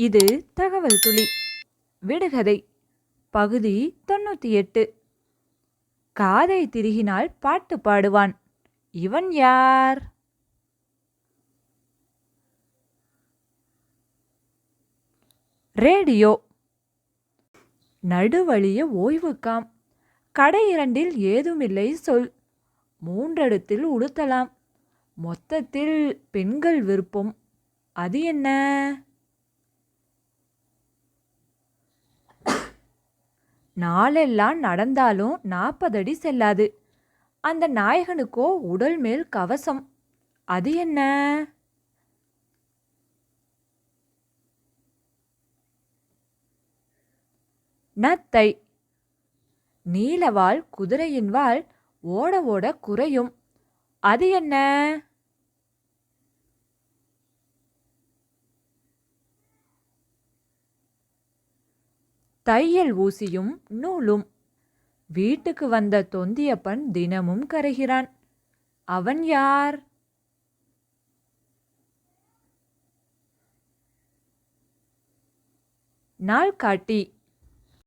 இது தகவல் துளி. விடுகதை. பகுதி தொண்ணூற்றி எட்டு காதை திருகினால் பாட்டு பாடுவான். இவன் யார்? ரேடியோ. நடுவழிய ஓய்வுக்காம் கடை இரண்டில் ஏதுமில்லை சொல். மூன்றடத்தில் உடுத்தலாம். மொத்தத்தில் பெண்கள் விருப்பம். அது என்ன? நாளெல்லாம் நடந்தாலும் நாற்பதடி செல்லாது. அந்த நாயகனுக்கோ உடல் மேல் கவசம். அது என்ன? நத்தை. நீலவாள் குதிரையின் வாள் ஓட ஓட குறையும். அது என்ன? தையல் ஊசியும் நூலும். வீட்டுக்கு வந்த தொந்தியப்பன் தினமும் கரைகிறான். அவன் யார்? நாள்காட்டி